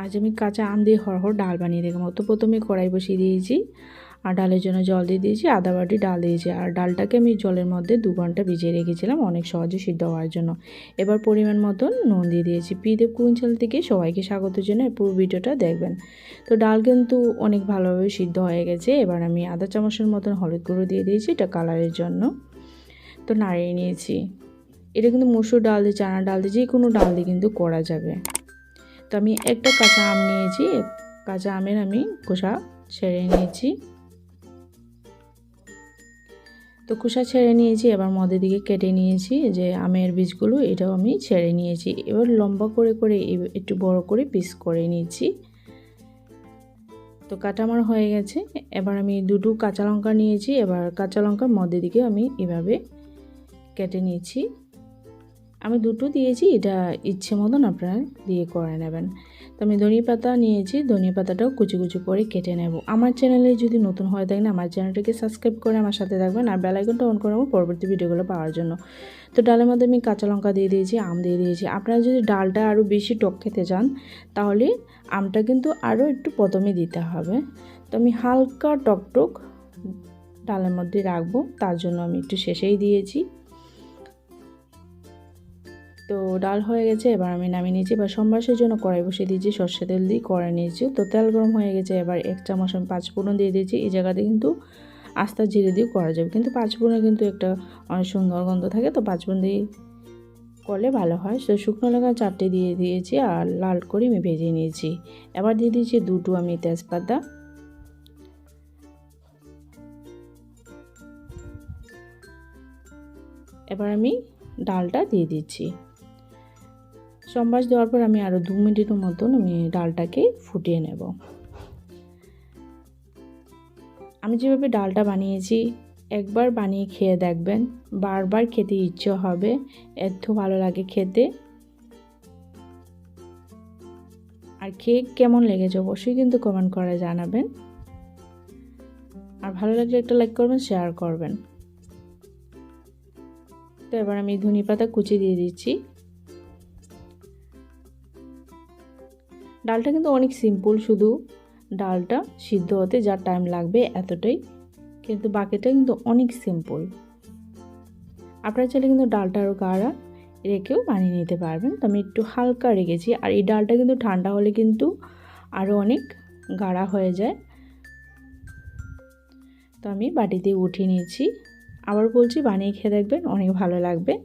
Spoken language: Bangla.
আজ আমি কাঁচা আম দিয়ে হরহর ডাল বানিয়ে দেখলাম। তো প্রথমে কড়াই বসিয়ে দিয়েছি আর ডালের জন্য জল দিয়ে দিয়েছি, আদা বাটি, ডাল দিয়েছি। আর ডালটাকে আমি জলের মধ্যে দু ঘণ্টা ভিজিয়ে রেখেছিলাম অনেক সহজে সিদ্ধ হওয়ার জন্য। এবার পরিমাণ মতন নুন দিয়ে দিয়েছি। পিদেব কুইন্টাল থেকে সবাইকে স্বাগতের জন্য পুরো ভিডিওটা দেখবেন। তো ডাল কিন্তু অনেক ভালোভাবে সিদ্ধ হয়ে গেছে। এবার আমি আধা চামচের মতন হলুদ গুঁড়ো দিয়ে দিয়েছি এটা কালারের জন্য। তো নাড়িয়ে নিয়েছি। এটা কিন্তু মসুর ডাল দিয়ে চানা ডাল দিয়ে যে কোনো ডাল দিয়ে কিন্তু করা যাবে। তো আমি একটা কাঁচা আম নিয়েছি। কাঁচা আমের আমি খোসা ছেড়ে নিয়েছি। তো খোসা ছেড়ে নিয়েছি, এবার মদের দিকে কেটে নিয়েছি যে আমের বীজগুলো, এটাও আমি ছেড়ে নিয়েছি। এবার লম্বা করে করে একটু বড় করে পিস করে নিয়েছি তো কাটা আমার হয়ে গেছে। এবার আমি দুটো কাঁচা লঙ্কা নিয়েছি। এবার কাঁচা লঙ্কার মধ্যে দিকে আমি এভাবে কেটে নিয়েছি আমি দুটো দিয়েছি, এটা ইচ্ছে মতন আপনারা দিয়ে করে নেবেন। তো আমি ধনিয়া পাতা নিয়েছি, ধনিয়া পাতাটাও কুচি কুচি করে কেটে নেব। আমার চ্যানেলে যদি নতুন হয়ে থাকেন, আমার চ্যানেলটাকে সাবস্ক্রাইব করে আমার সাথে থাকবেন আর বেলাইকনটা অন করে পরবর্তী ভিডিওগুলো পাওয়ার জন্য। তো ডালের মধ্যে আমি কাঁচা লঙ্কা দিয়ে দিয়েছি, আম দিয়ে দিয়েছি। আপনারা যদি ডালটা আরও বেশি টক খেতে চান, তাহলে আমটা কিন্তু আরও একটু প্রথমে দিতে হবে। তো আমি হালকা টক টক ডালের মধ্যে রাখব, তার জন্য আমি একটু শেষেই দিয়েছি। তো ডাল হয়ে গেছে, এবার আমি নামিয়ে নিয়েছি। এবার সম্বাসের জন্য কড়াই বসিয়ে দিয়েছি, সর্ষে তেল দিয়ে কড়াই নিয়েছি। তো তেল গরম হয়ে গেছে, এবার এক চামচ আমি পাঁচ ফোড়ন দিয়ে দিয়েছি। এই জায়গাতে কিন্তু আস্তা জিরে দিয়ে করা যাবে। কিন্তু পাঁচ ফোড়নে কিন্তু একটা অনেক সুন্দর গন্ধ থাকে। তো পাঁচ ফোড়ন দিয়ে করলে ভালো হয়। তো শুকনো লঙ্কা চারটে দিয়ে দিয়েছি আর লাল করে আমি ভেজে নিয়েছি। এবার দিয়ে দিয়েছি দুটো আমি তেজপাতা। এবার আমি ডালটা দিয়ে দিচ্ছি। সম্বাস দেওয়ার পর আমি আরও দু মিনিটের মতন আমি ডালটাকে ফুটিয়ে নেব। আমি যেভাবে ডালটা বানিয়েছি, একবার বানিয়ে খেয়ে দেখবেন, বারবার খেতে ইচ্ছে হবে, এত ভালো লাগে খেতে। আর খেয়ে কেমন লেগেছে অবশ্যই কিন্তু কমেন্ট করে জানাবেন। আর ভালো লাগলে একটা লাইক করবেন, শেয়ার করবেন। তো এবার আমি ধনে পাতা কুচি দিয়ে দিচ্ছি। ডালটা কিন্তু অনেক সিম্পল শুধু ডালটা সিদ্ধ হতে যা টাইম লাগবে এতটাই। কিন্তু বাকিটা কিন্তু অনেক সিম্পল আপনারা চাইলে কিন্তু ডালটা আরও গাঢ়া রেখেও বানিয়ে নিতে পারবেন। তো আমি একটু হালকা রেখেছি। আর এই ডালটা কিন্তু ঠান্ডা হলে কিন্তু আরও অনেক গাড়া হয়ে যায়। তো আমি বাটিতে উঠিয়ে নিয়েছি। আবার বলছি বানিয়ে খেয়ে দেখবেন, অনেক ভালো লাগবে।